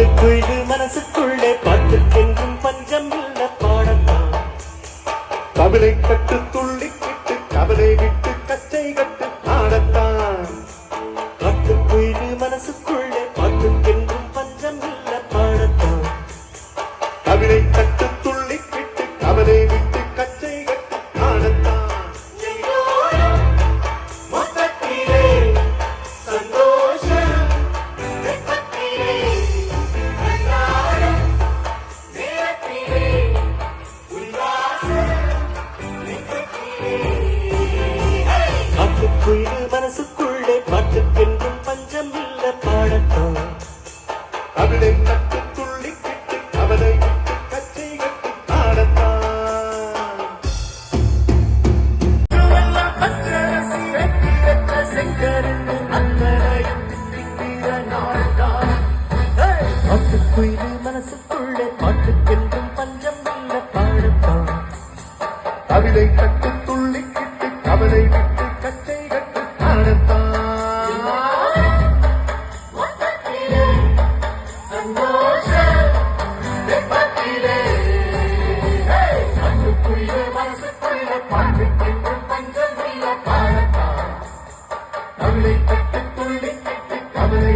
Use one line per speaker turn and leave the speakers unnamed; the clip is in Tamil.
பாட்டுக்குள்ளு மனசுக்குள்ளே பாட்டுக்கென்றும் பஞ்சம் உள்ள பாடலாம்
கவலை கட்டு துள்ளி விட்டு கவலை விட்டு அவளை தட்டு துள்ளி கிட்டு அவளை கச்சை கட்டி ஆடத்தான்
பாட்டுக்குயிலே மனசுக்குள்ளே பாட்டுக்கென்றும் பஞ்சம் இல்லை பாடத்தான்
அவிலை கட்டு துள்ளி கிட்டு
கவிதை கற்றுக்கொண்டு கவிதை